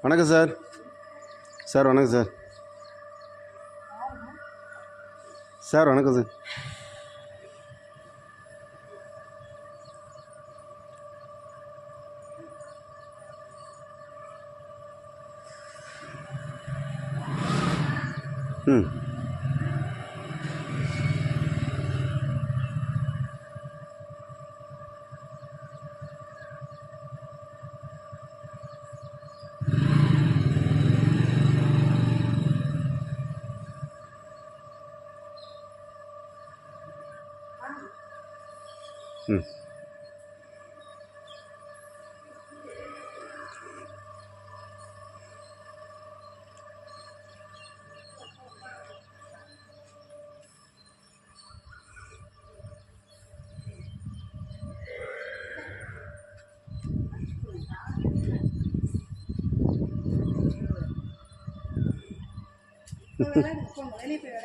வணக்கம் sir. Sir வணக்கம் sir. Sir வணக்கம் சார். ம். ம் அடிக்குது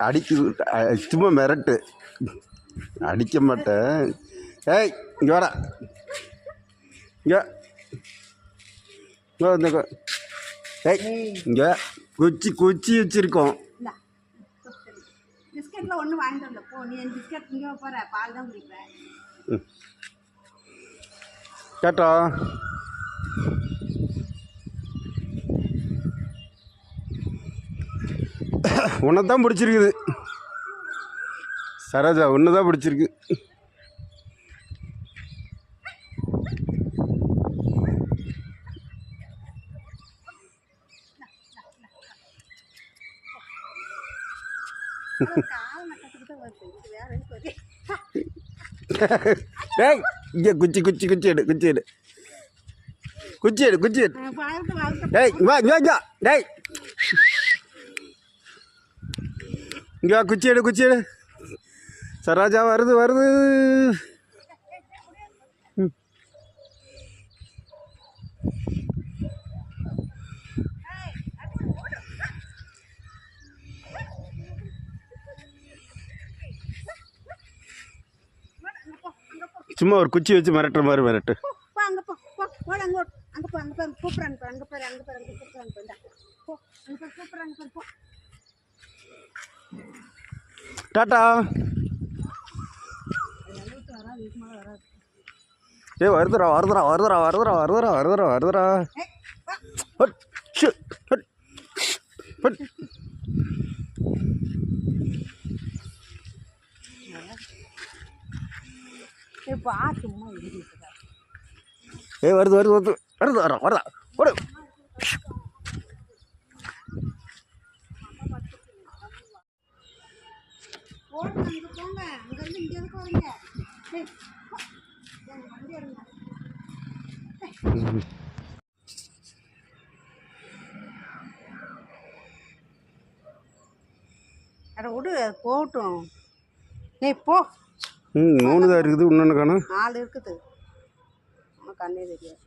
அ- சும்மா மிரட்டு. அடிக்க மாட்டேன். ஏய் இங்கே வாடா. இங்கே. வந்து ஏய் இங்கே. குச்சி குச்சி வச்சுருக்கோம். இந்தா. பிஸ்கெட்ல ஒன்று வாங்கிட்டு வந்த போ நீ என் பிஸ்கெட் இங்கே போகிற பால் தான் குடிப்பேன். கேட்டா? உன்னை தான் பிடிச்சிருக்குது. சரோஜா ஒன்று தான் பிடிச்சிருக்கு. டேய் இங்கே குச்சி குச்சி குச்சி எடு குச்சி எடு. குச்சி எடு குச்சி எடு. டேய் இங்க இங்க. டேய் இங்கே குச்சி எடு குச்சி எடு. சரோஜா வருது வருது. சும்மா ஒரு குச்சி வச்சு மிரட்டுற மாதிரி மிரட்டு. அங்கே போ போட அங்கே அங்கே போ அங்கே கூப்பிட்றாங்க அங்கே பாரு அங்கே பாரு அங்கே கூப்பிட்றாங்க போ அங்கே பாரு கூப்பிட்றாங்க போ. டாட்டா. ஏ வருதுரா வருதுரா வருதுரா வருதுரா வருதுரா வருதுரா வருதுரா ஏ வருது வருது வருது வருது வரா வருதா ஓடு போடுங்க அங்கே போங்க. அங்கேருந்து இங்கே எதுக்கு வரீங்க வண்டி அட விடு அது போகட்டும். ஏய் போ. ம் மூணு தான் இருக்குது இன்னொன்று காணும். நாலு இருக்குது. உனக்கு கண்ணே தெரியாது.